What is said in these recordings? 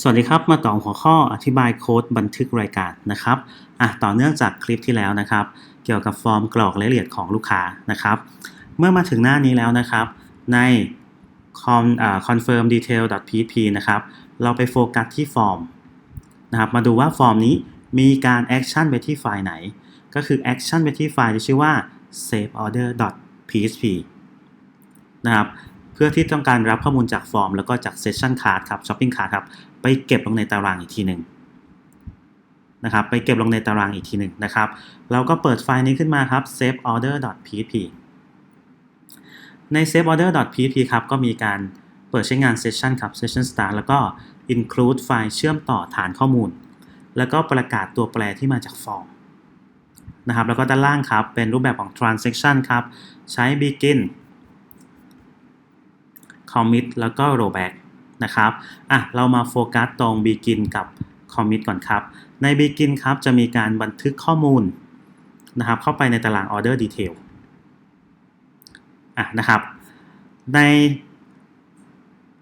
สวัสดีครับ มาต่อหัวข้ออธิบายโค้ดบันทึกรายการนะครับอะต่อเนื่องจากคลิปที่แล้วนะครับ เกี่ยวกับฟอร์มกรอกรายละเอียดของลูกค้านะครับ เมื่อมาถึงหน้านี้แล้วนะครับ ใน con อ่า confirm detail php นะครับ เราไปโฟกัสที่ฟอร์มนะครับ มาดูว่าฟอร์มนี้มีการแอคชั่นไปที่ไฟล์ไหน ก็คือแอคชั่นไปที่ไฟล์ที่ชื่อว่า save order php นะครับ เพื่อที่ต้องการรับข้อมูลจากฟอร์มแล้วก็จาก session card ครับ shopping card ครับไปเก็บลงในตารางอีกทีหนึ่งนะครับไปเก็บลงในตารางอีกทีหนึ่งนะครับเราก็เปิดไฟล์นี้ขึ้นมาครับ save order php ใน save order php ครับก็มีการเปิดใช้งาน session ครับ session start แล้วก็ include ไฟล์เชื่อมต่อฐานข้อมูล แล้วก็ประกาศตัวแปรที่มาจากฟอร์มนะครับแล้วก็ด้านล่างครับเป็นรูปแบบของ transaction ครับ ใช้ begin commit แล้วก็ rollback นะครับอะเรามาโฟกัสตรง begin กับ commit ก่อนครับ ใน begin ครับจะมีการบันทึกข้อมูลนะครับเข้าไปในตาราง order detail อะนะครับ ใน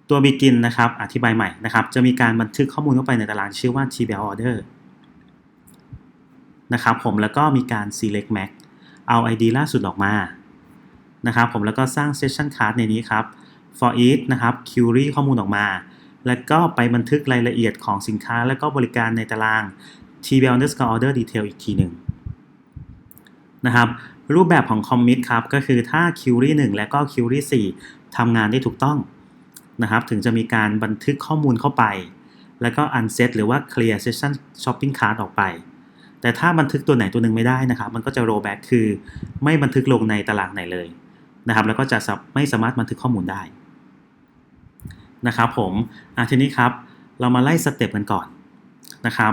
ตัว begin นะครับ อธิบายใหม่นะครับ จะมีการบันทึกข้อมูลเข้าไปในตารางชื่อว่า tbl order นะครับผมแล้วก็มีการ select max เอา id ล่าสุดออกมานะครับผมแล้วก็สร้าง session card ในนี้ครับ for each นะครับ query ข้อมูลออกมา แล้วก็ไปบันทึกรายละเอียดของสินค้าและก็บริการในตาราง tbl underscore order detail อีกทีหนึ่งนะครับ รูปแบบของ commit ครับ ก็คือถ้า query 1 และก็ query 4ทำงานได้ถูกต้องนะครับ ถึงจะมีการบันทึกข้อมูลเข้าไป แล้วก็ unset หรือว่า clear session shopping cart ออกไป แต่ถ้าบันทึกตัวไหนตัวหนึ่งไม่ได้นะครับ มันก็จะ rollback คือไม่บันทึกลงในตารางไหนเลยนะครับ แล้วก็จะไม่สามารถบันทึกข้อมูลได้ นะครับผมอะทีนี้ครับ เรามาไล่สเต็ปกันก่อนนะครับ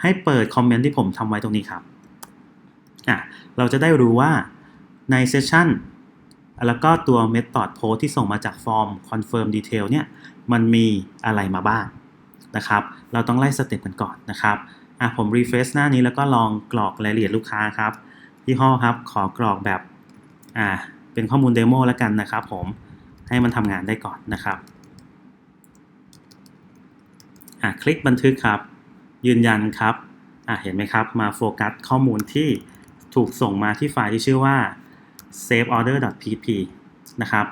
ให้เปิดคอมเมนต์ที่ผมทำไว้ตรงนี้ครับอะเราจะได้รู้ว่าในเซสชันแล้วก็ตัว Method Post ที่ส่งมาจากฟอร์ม Confirm Detail เนี่ยมันมีอะไรมาบ้างนะครับ เราต้องไล่สเต็ปกันก่อนนะครับอะผม refresh หน้านี้แล้วก็ลองกรอกรายละเอียดลูกค้าครับยี่ห้อครับขอกรอกแบบอ่าเป็นข้อมูลเดโมแล้วกันนะครับผมให้มันทำงานได้ก่อนนะครับ อะคลิกบันทึกครับ ยืนยันครับอะเห็นไหมครับ มาโฟกัสข้อมูลที่ถูกส่งมาที่ไฟล์ที่ชื่อว่า save order php นะครับ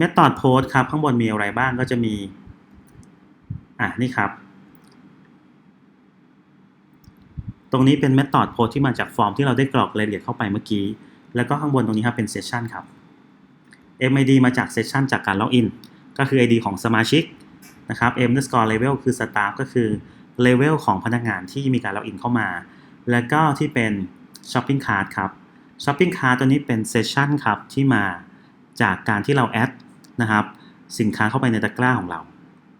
method post ครับ ข้างบนมีอะไรบ้างก็จะมี อะ นี่ครับ ตรงนี้เป็น method post ที่มาจากฟอร์มที่เราได้กรอกรายละเอียดเข้าไปเมื่อกี้ แล้วก็ข้างบนตรงนี้ครับเป็น session ครับ MID มาจาก session จากการล็อกอิน ก็คือ ID ของสมาชิก นะครับ M underscore level คือ staff ก็คือ level ของพนักงานที่มีการล็อกอินเข้ามา แล้วก็ที่เป็น shopping cart ครับ shopping cart ตัวนี้เป็น session ครับที่มาจากการที่เราแอดนะครับสินค้าเข้าไปในตะกร้าของเรา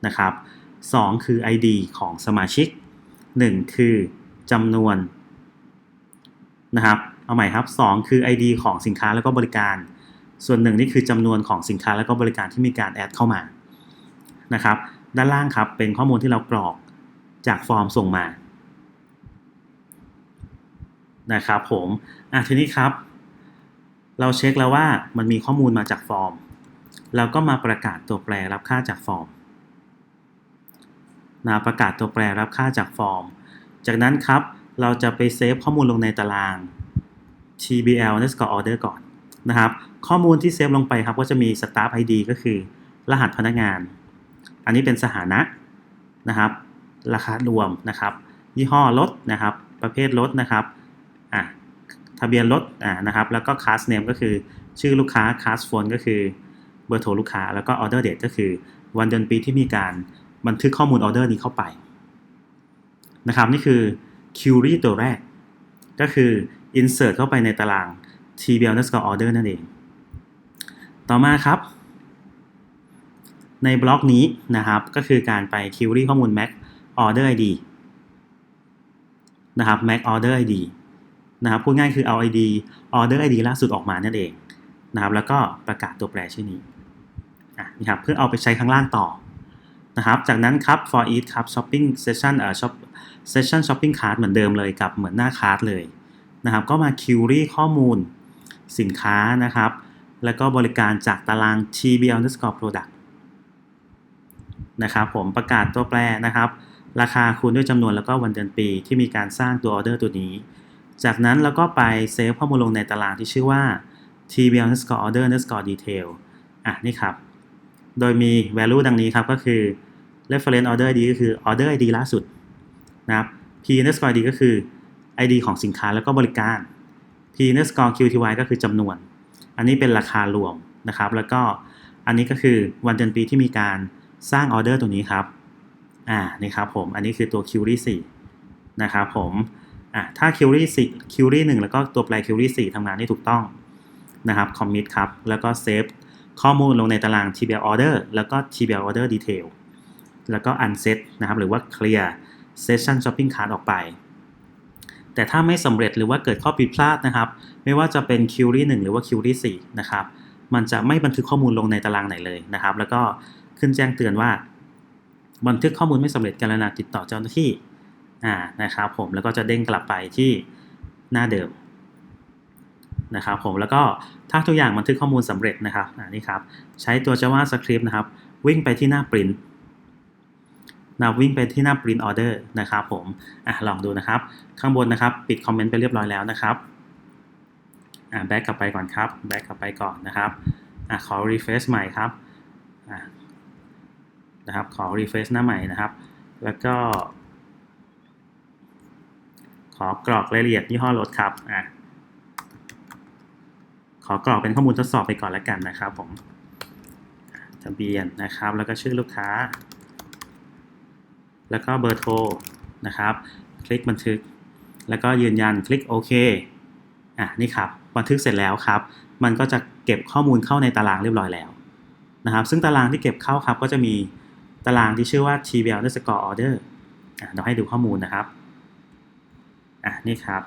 นะครับ2คือ ID ของสมาชิก 1 คือจำนวนนะครับเอาใหม่ครับ 2 คือ ID ของสินค้าแล้วก็บริการ ส่วนหนึ่งนี่คือจำนวนของสินค้าแล้วก็บริการที่มีการแอดเข้ามา นะครับ ด้านล่างครับเป็นข้อมูลที่เรากรอกจากฟอร์มส่งมานะครับผมอะทีนี้ครับ เราเช็คแล้วว่ามันมีข้อมูลมาจากฟอร์ม เราก็มาประกาศตัวแปรรับค่าจากฟอร์มนะประกาศตัวแปรรับค่าจากฟอร์ม จากนั้นครับเราจะไปเซฟข้อมูลลงในตาราง tbl underscore order ก่อนนะครับ ข้อมูลที่เซฟลงไปครับก็จะมี staff id ก็คือรหัสพนักงาน อันนี้เป็นสถานะนะครับ ราคารวมนะครับ ยี่ห้อรถนะครับ ประเภทรถนะครับอะทะเบียนรถอ่านะครับ แล้วก็ class name ก็คือชื่อลูกค้า class phone ก็คือเบอร์โทรลูกค้า แล้วก็ order date ก็คือวันเดือนปีที่มีการบันทึกข้อมูลออเดอร์นี้เข้าไปนะครับนี่คือ query ตัวแรก ก็คือ insert เข้าไปในตาราง tbl underscore order นั่นเอง ต่อมาครับ ในบล็อกนี้นะครับ ก็คือการไป query ข้อมูล mac order id นะครับ mac order id นะครับพูดง่ายคือเอา id order id ล่าสุดออกมานั่นเองนะครับแล้วก็ประกาศตัวแปรชื่อนี้อะนี่ครับเพื่อเอาไปใช้ข้างล่างต่อนะครับ จากนั้นครับ for each ครับ shopping session เอ่อ shop session shopping cart เหมือนเดิมเลยกับเหมือนหน้าคาร์ดเลยนะครับ ก็มา query ข้อมูลสินค้านะครับ แล้วก็บริการจากตาราง tbl underscore product นะครับผมประกาศตัวแปรนะครับ ราคาคูณด้วยจำนวนแล้วก็วันเดือนปีที่มีการสร้างตัวออเดอร์ตัวนี้ จากนั้นเราก็ไปเซฟข้อมูลลงในตารางที่ชื่อว่า tbl underscore order underscore detail อะนี่ครับ โดยมี value ดังนี้ครับก็คือ reference order ID ก็คือ order ID ล่าสุดนะครับ p underscore ID ก็คือ ID ของสินค้าแล้วก็บริการ p underscore qty ก็คือจำนวน อันนี้เป็นราคารวมนะครับ แล้วก็อันนี้ก็คือวันเดือนปีที่มีการ สร้างออเดอร์ตัวนี้ครับอ่านี่ครับผมอันนี้คือตัว query 4นะครับผมอ่าถ้า query 4 query 1 แล้วก็ตัวแปร query 4ทำงานได้ถูกต้องนะครับ commit ครับ แล้วก็ save ข้อมูลลงในตาราง tbl order แล้วก็ tbl order detail แล้วก็ unset นะครับ หรือว่า clear session shopping cart ออกไป แต่ถ้าไม่สำเร็จหรือว่าเกิดข้อผิดพลาดนะครับ ไม่ว่าจะเป็น query 1 หรือว่า query 4 นะครับ มันจะไม่บันทึกข้อมูลลงในตารางไหนเลยนะครับ แล้วก็ ขึ้นแจ้งเตือนว่า บันทึกข้อมูลไม่สำเร็จกรณาติดต่อเจ้าหน้าที่อ่านะครับผมแล้วก็จะเด้งกลับไปที่หน้าเดิมนะครับผมแล้วก็ถ้าตัวอย่างบันทึกข้อมูลสำเร็จนะครับอ่านี่ครับใช้ตัว JavaScript นะครับ วิ่งไปที่หน้า print นะวิ่งไปที่หน้า print order นะครับผมอะลองดูนะครับ ข้างบนนะครับปิดคอมเมนต์ไปเรียบร้อยแล้วนะครับอ่าแบ็กกลับไปก่อนครับแบ็กกลับไปก่อนนะครับอะขอ refresh ใหม่ครับอะ นะครับ ขอ refresh หน้าใหม่นะครับ แล้วก็ ขอกรอกรายละเอียดยี่ห้อรถครับอะขอกรอกเป็นข้อมูลทดสอบไปก่อนแล้วกันนะครับผมทะเบียนนะครับ แล้วก็ชื่อลูกค้า แล้วก็เบอร์โทรนะครับ คลิกบันทึก แล้วก็ยืนยันคลิกโอเคอะนี่ครับบันทึกเสร็จแล้วครับ มันก็จะเก็บข้อมูลเข้าในตารางเรียบร้อยแล้วนะครับ ซึ่งตารางที่เก็บเข้าครับก็จะมี ตารางที่ชื่อว่า tbl underscore order อะเราให้ดูข้อมูลนะครับ อะนี่ครับ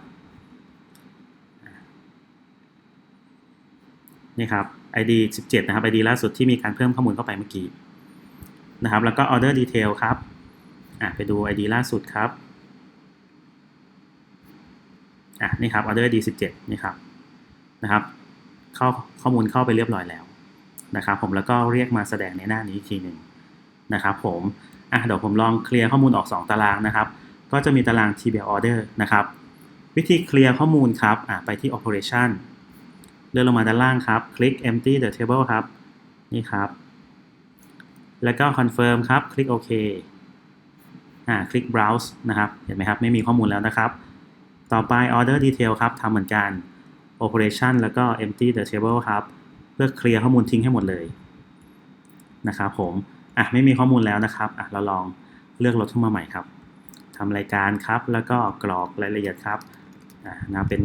นี่ครับ ID 17 นะครับ ID ล่าสุดที่มีการเพิ่มข้อมูลเข้าไปเมื่อกี้นะครับ แล้วก็ order detail ครับ อะไปดู ID ล่าสุดครับ อะนี่ครับ order ID 17 นี่ครับนะครับเข้าข้อมูลเข้าไปเรียบร้อยแล้วนะครับ ผมแล้วก็เรียกมาแสดงในหน้านี้อีกทีหนึ่ง นะครับผมอะเดี๋ยวผมลองเคลียร์ข้อมูลออก 2 ตารางนะครับ ก็จะมีตาราง tbl order นะครับ วิธีเคลียร์ข้อมูลครับอะไปที่ operation เลื่อนลงมาด้านล่างครับ คลิก empty the table ครับ นี่ครับ แล้วก็ confirm ครับ คลิกโอเคอ่าคลิก browse นะครับ เห็นไหมครับ ไม่มีข้อมูลแล้วนะครับ ต่อไป order detail ครับทำเหมือนกัน operation แล้วก็ empty the table ครับ เพื่อเคลียร์ข้อมูลทิ้งให้หมดเลยนะครับผม อะไม่มีข้อมูลแล้วนะครับอะเราลองเลือกรถขึ้นมาใหม่ครับทำรายการครับ แล้วก็กรอกรายละเอียดครับอ่านะเป็น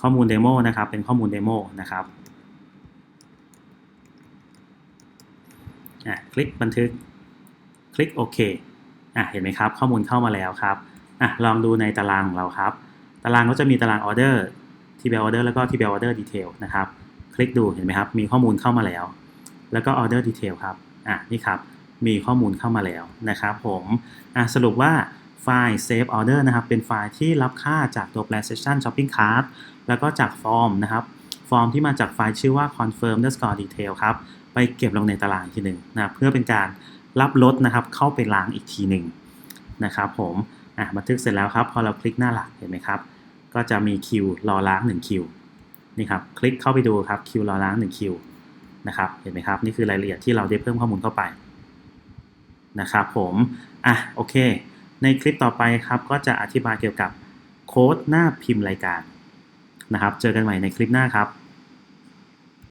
ข้อมูลเดโมนะครับ เป็นข้อมูลเดโมนะครับอะคลิกบันทึก คลิกโอเคอะเห็นไหมครับ ข้อมูลเข้ามาแล้วครับอะลองดูในตารางของเราครับ ตารางก็จะมีตารางออเดอร์ TBL order แล้วก็ TBL order detail นะครับ คลิกดูเห็นไหมครับ มีข้อมูลเข้ามาแล้ว แล้วก็ order detail ครับอะนี่ครับ มีข้อมูลเข้ามาแล้วนะครับผมสรุปว่าไฟล์ save order นะครับเป็นไฟล์ที่รับค่าจากตัวแปร session shopping cart แล้วก็จากฟอร์มนะครับฟอร์มที่มาจากไฟล์ชื่อว่า confirm underscore detail ครับไปเก็บลงในตารางทีหนึ่งนะเพื่อเป็นการรับรถนะครับเข้าไปล้างอีกทีหนึ่งนะครับผมอะบันทึกเสร็จแล้วครับพอเราคลิกหน้าหลักเห็นไหมครับ ก็จะมีคิวรอล้าง1คิวนี่ครับคลิกเข้าไปดูครับคิวรอล้าง1คิวนะครับเห็นไหมครับนี่คือรายละเอียดที่เราได้เพิ่มข้อมูลเข้าไป นะครับผมอะโอเค ในคลิปต่อไปครับก็จะอธิบายเกี่ยวกับโค้ดหน้าพิมพ์รายการนะครับ เจอกันใหม่ในคลิปหน้าครับ